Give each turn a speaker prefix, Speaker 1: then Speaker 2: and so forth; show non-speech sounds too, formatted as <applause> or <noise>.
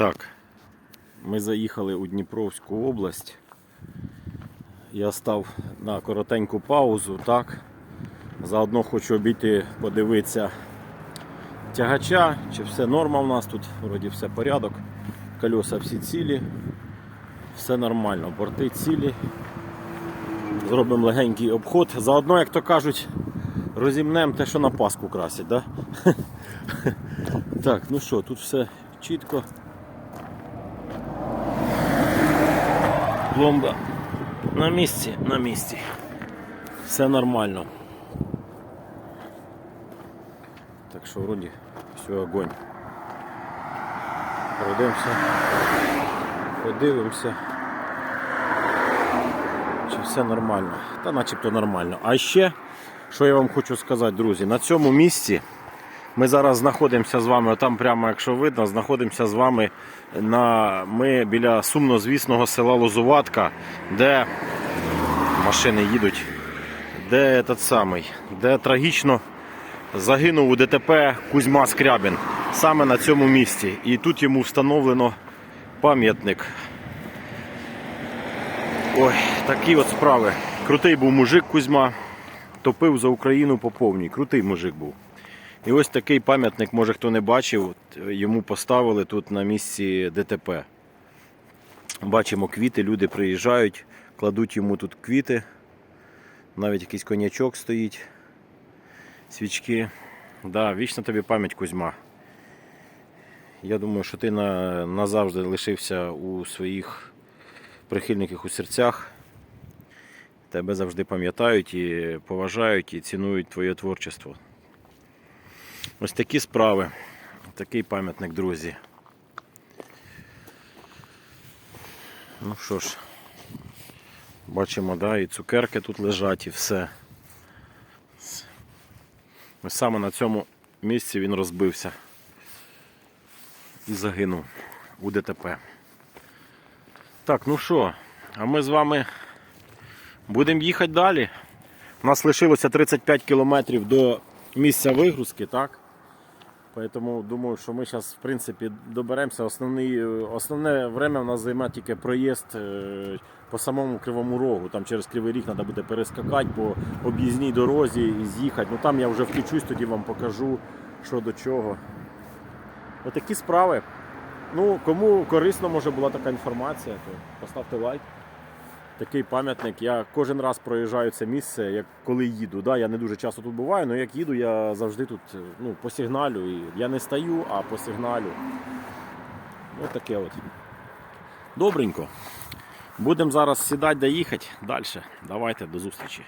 Speaker 1: Так, ми заїхали у Дніпровську область. Я став на коротеньку паузу, так. Заодно хочу обійти, подивитися тягача, чи все норма в нас тут, вроді все порядок. Колеса всі цілі, все нормально, борти цілі. Зробимо легенький обход. Заодно, як то кажуть, розімнемо те, що на Пасху красять. Да? <laughs> Так, ну що, тут все чітко. Пломба на місці, на місці. Все нормально. Так що вроді все огонь. Пройдемося, подивимося. Чи все нормально? Та начебто нормально. А ще, що я вам хочу сказати, друзі, на цьому місці ми зараз знаходимося з вами, там прямо, якщо видно, знаходимося з вами на ми біля сумнозвісного села Лозуватка, де машини їдуть, де этот самий, де трагічно загинув у ДТП Кузьма Скрябін. Саме на цьому місці. І тут йому встановлено пам'ятник. Ой, такі от справи. Крутий був мужик Кузьма, топив за Україну по повній. Крутий мужик був. І ось такий пам'ятник, може хто не бачив, йому поставили тут на місці ДТП. Бачимо квіти, люди приїжджають, кладуть йому тут квіти. Навіть якийсь конячок стоїть, свічки. Да, вічна тобі пам'ять Кузьма. Я думаю, що ти на, назавжди лишився у своїх прихильників у серцях. Тебе завжди пам'ятають і поважають і цінують твоє творчество. Ось такі справи. Такий пам'ятник, друзі. Ну що ж, бачимо, да, і цукерки тут лежать, і все. Ось саме на цьому місці він розбився і загинув у ДТП. Так, ну що, а ми з вами будемо їхати далі. У нас лишилося 35 кілометрів до місця вигрузки, так? Поэтому думаю, що ми зараз, в принципі, доберемося. Основний, основне время в нас займе тільки проїзд е, по самому Кривому Рогу. Там через Кривий Ріг треба буде перескакати по об'їзній дорозі і з'їхати. Ну там я вже включусь, тоді вам покажу, що до чого. Отакі справи. Ну, кому корисно може була така інформація, то поставте лайк. Такий пам'ятник. Я кожен раз проїжджаю це місце, як коли їду. Да, я не дуже часто тут буваю, але як їду, я завжди тут ну, по сигналю. І я не стаю, а по сигналю. Ось таке от. Добренько. Будемо зараз сідати доїхати далі. Давайте, до зустрічі.